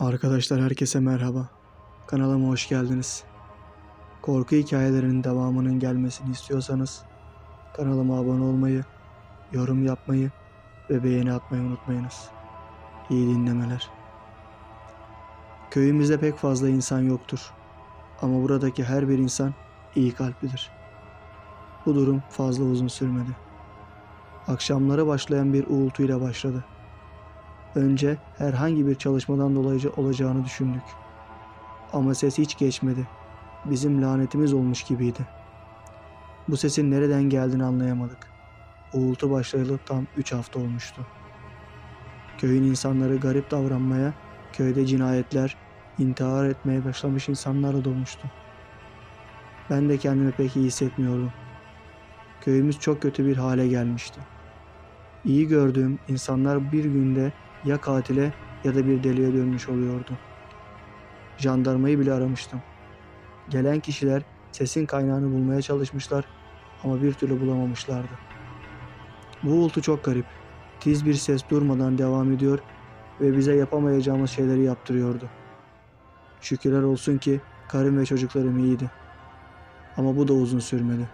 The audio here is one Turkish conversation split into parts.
Arkadaşlar herkese merhaba. Kanalıma hoş geldiniz. Korku hikayelerinin devamının gelmesini istiyorsanız kanalıma abone olmayı, yorum yapmayı ve beğeni atmayı unutmayınız. İyi dinlemeler. Köyümüzde pek fazla insan yoktur. Ama buradaki her bir insan iyi kalplidir. Bu durum fazla uzun sürmedi. Akşamları başlayan bir uğultuyla başladı. Önce herhangi bir çalışmadan dolayı olacağını düşündük. Ama ses hiç geçmedi. Bizim lanetimiz olmuş gibiydi. Bu sesin nereden geldiğini anlayamadık. Uğultu başlayalı tam 3 hafta olmuştu. Köyün insanları garip davranmaya, köyde cinayetler, intihar etmeye başlamış insanlarla dolmuştu. Ben de kendimi pek iyi hissetmiyordum. Köyümüz çok kötü bir hale gelmişti. İyi gördüğüm insanlar bir günde ya katile ya da bir deliye dönmüş oluyordu. Jandarmayı bile aramıştım. Gelen kişiler sesin kaynağını bulmaya çalışmışlar ama bir türlü bulamamışlardı. Bu uğultu çok garip. Tiz bir ses durmadan devam ediyor ve bize yapamayacağımız şeyleri yaptırıyordu. Şükürler olsun ki karım ve çocuklarım iyiydi. Ama bu da uzun sürmedi.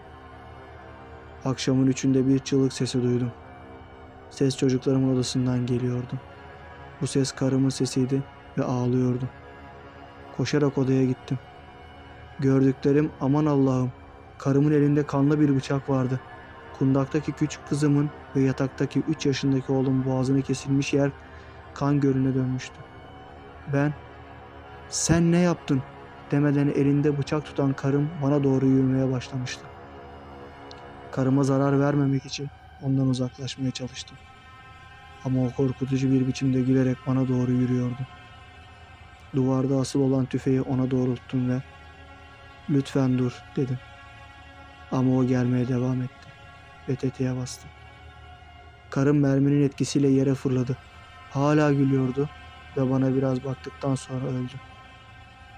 Akşamın üçünde bir çığlık sesi duydum. Ses çocuklarımın odasından geliyordu. Bu ses karımın sesiydi ve ağlıyordu. Koşarak odaya gittim. Gördüklerim aman Allah'ım. Karımın elinde kanlı bir bıçak vardı. Kundaktaki küçük kızımın ve yataktaki 3 yaşındaki oğlum boğazını kesilmiş yer kan gölüne dönmüştü. Ben sen ne yaptın demeden elinde bıçak tutan karım bana doğru yürümeye başlamıştı. Karıma zarar vermemek için ondan uzaklaşmaya çalıştım. Ama o korkutucu bir biçimde gülerek bana doğru yürüyordu. Duvarda asıl olan tüfeği ona doğrulttum ve ''Lütfen dur'' dedim. Ama o gelmeye devam etti ve tetiğe bastım. Karım merminin etkisiyle yere fırladı. Hala gülüyordu ve bana biraz baktıktan sonra öldü.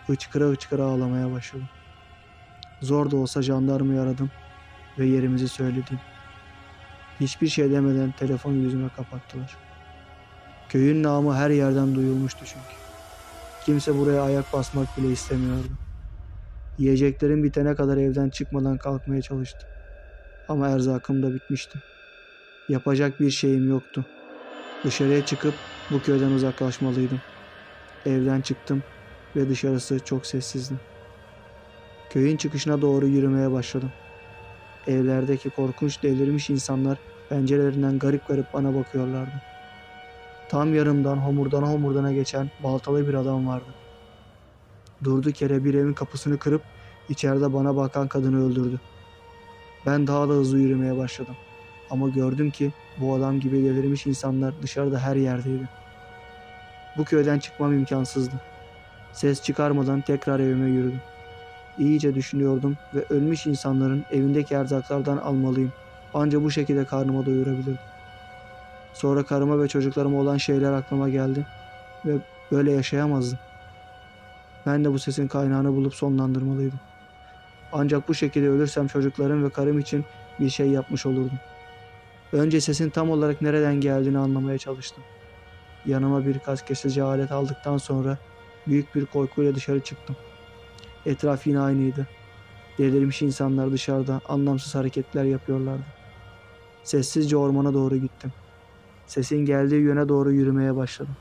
Hıçkıra hıçkıra ağlamaya başladım. Zor da olsa jandarmayı aradım ve yerimizi söyledim. Hiçbir şey demeden telefon yüzüme kapattılar. Köyün namı her yerden duyulmuştu çünkü. Kimse buraya ayak basmak bile istemiyordu. Yiyeceklerim bitene kadar evden çıkmadan kalkmaya çalıştım. Ama erzakım da bitmişti. Yapacak bir şeyim yoktu. Dışarıya çıkıp bu köyden uzaklaşmalıydım. Evden çıktım ve dışarısı çok sessizdi. Köyün çıkışına doğru yürümeye başladım. Evlerdeki korkunç delirmiş insanlar pencerelerinden garip garip bana bakıyorlardı. Tam yanımdan homurdana homurdana geçen baltalı bir adam vardı. Durduk yere bir evin kapısını kırıp içeride bana bakan kadını öldürdü. Ben daha da hızlı yürümeye başladım. Ama gördüm ki bu adam gibi delirmiş insanlar dışarıda her yerdeydi. Bu köyden çıkmam imkansızdı. Ses çıkarmadan tekrar evime yürüdüm. İyice düşünüyordum ve ölmüş insanların evindeki erzaklardan almalıyım. Ancak bu şekilde karnıma doyurabilirdim. Sonra karıma ve çocuklarıma olan şeyler aklıma geldi ve böyle yaşayamazdım. Ben de bu sesin kaynağını bulup sonlandırmalıydım. Ancak bu şekilde ölürsem çocuklarım ve karım için bir şey yapmış olurdum. Önce sesin tam olarak nereden geldiğini anlamaya çalıştım. Yanıma birkaç kesici alet aldıktan sonra büyük bir korkuyla dışarı çıktım. Etraf yine aynıydı. Delirmiş insanlar dışarıda anlamsız hareketler yapıyorlardı. Sessizce ormana doğru gittim. Sesin geldiği yöne doğru yürümeye başladım.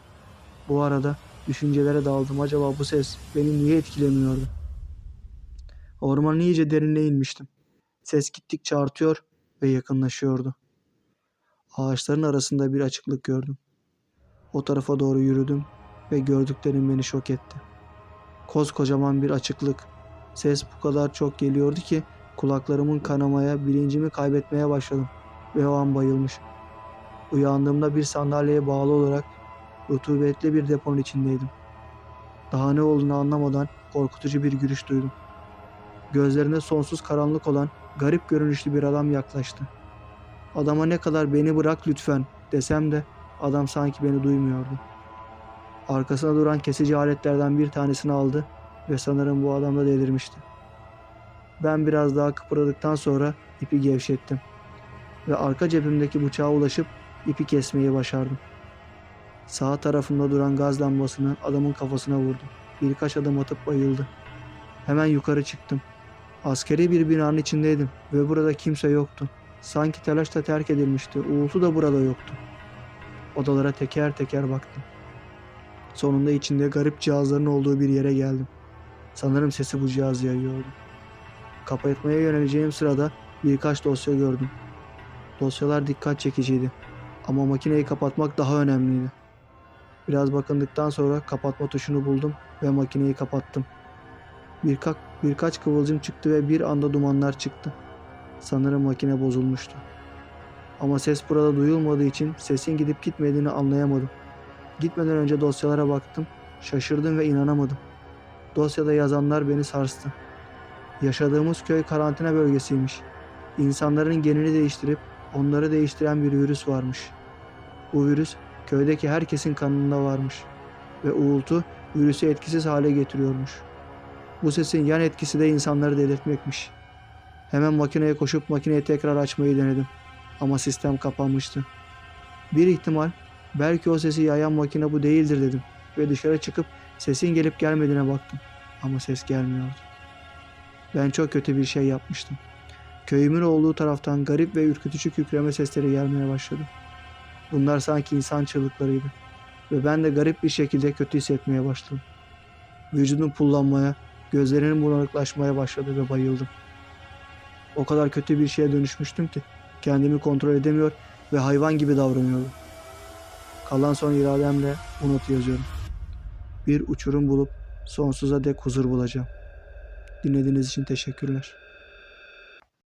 Bu arada düşüncelere daldım. Acaba bu ses beni niye etkilemiyordu? Ormanın iyice derinine inmiştim. Ses gittikçe artıyor ve yakınlaşıyordu. Ağaçların arasında bir açıklık gördüm. O tarafa doğru yürüdüm ve gördüklerim beni şok etti. Koskocaman bir açıklık. Ses bu kadar çok geliyordu ki kulaklarımın kanamaya, bilincimi kaybetmeye başladım ve o an bayılmış. Uyandığımda bir sandalyeye bağlı olarak rutubetli bir deponun içindeydim. Daha ne olduğunu anlamadan korkutucu bir gülüş duydum. Gözlerinde sonsuz karanlık olan garip görünüşlü bir adam yaklaştı. Adama ne kadar beni bırak lütfen desem de adam sanki beni duymuyordu. Arkasına duran kesici aletlerden bir tanesini aldı ve sanırım bu adam da delirmişti. Ben biraz daha kıpırdadıktan sonra ipi gevşettim ve arka cebimdeki bıçağa ulaşıp ipi kesmeyi başardım. Sağ tarafımda duran gaz lambasını adamın kafasına vurdum. Birkaç adım atıp bayıldı. Hemen yukarı çıktım. Askeri bir binanın içindeydim ve burada kimse yoktu. Sanki telaşla terk edilmişti. Uğultu da burada yoktu. Odalara teker teker baktım. Sonunda içinde garip cihazların olduğu bir yere geldim. Sanırım sesi bu cihaz yayıyordu. Kapatmaya yöneleceğim sırada birkaç dosya gördüm. Dosyalar dikkat çekiciydi. Ama makineyi kapatmak daha önemliydi. Biraz bakındıktan sonra kapatma tuşunu buldum ve makineyi kapattım. Birkaç, birkaç kıvılcım çıktı ve bir anda dumanlar çıktı. Sanırım makine bozulmuştu. Ama ses burada duyulmadığı için sesin gidip gitmediğini anlayamadım. Gitmeden önce dosyalara baktım. Şaşırdım ve inanamadım. Dosyada yazanlar beni sarstı. Yaşadığımız köy karantina bölgesiymiş. İnsanların genini değiştirip onları değiştiren bir virüs varmış. Bu virüs köydeki herkesin kanında varmış ve uğultu virüsü etkisiz hale getiriyormuş. Bu sesin yan etkisi de insanları delirtmekmiş. Hemen makineye koşup makineyi tekrar açmayı denedim ama sistem kapanmıştı. Bir ihtimal belki o sesi yayan makine bu değildir dedim ve dışarı çıkıp sesin gelip gelmediğine baktım ama ses gelmiyordu. Ben çok kötü bir şey yapmıştım. Köyümün olduğu taraftan garip ve ürkütücü kükreme sesleri gelmeye başladı. Bunlar sanki insan çığlıklarıydı. Ve ben de garip bir şekilde kötü hissetmeye başladım. Vücudum pullanmaya, gözlerimin bulanıklaşmaya başladı ve bayıldım. O kadar kötü bir şeye dönüşmüştüm ki kendimi kontrol edemiyor ve hayvan gibi davranıyordum. Kalan son irademle bu notu yazıyorum. Bir uçurum bulup sonsuza dek huzur bulacağım. Dinlediğiniz için teşekkürler.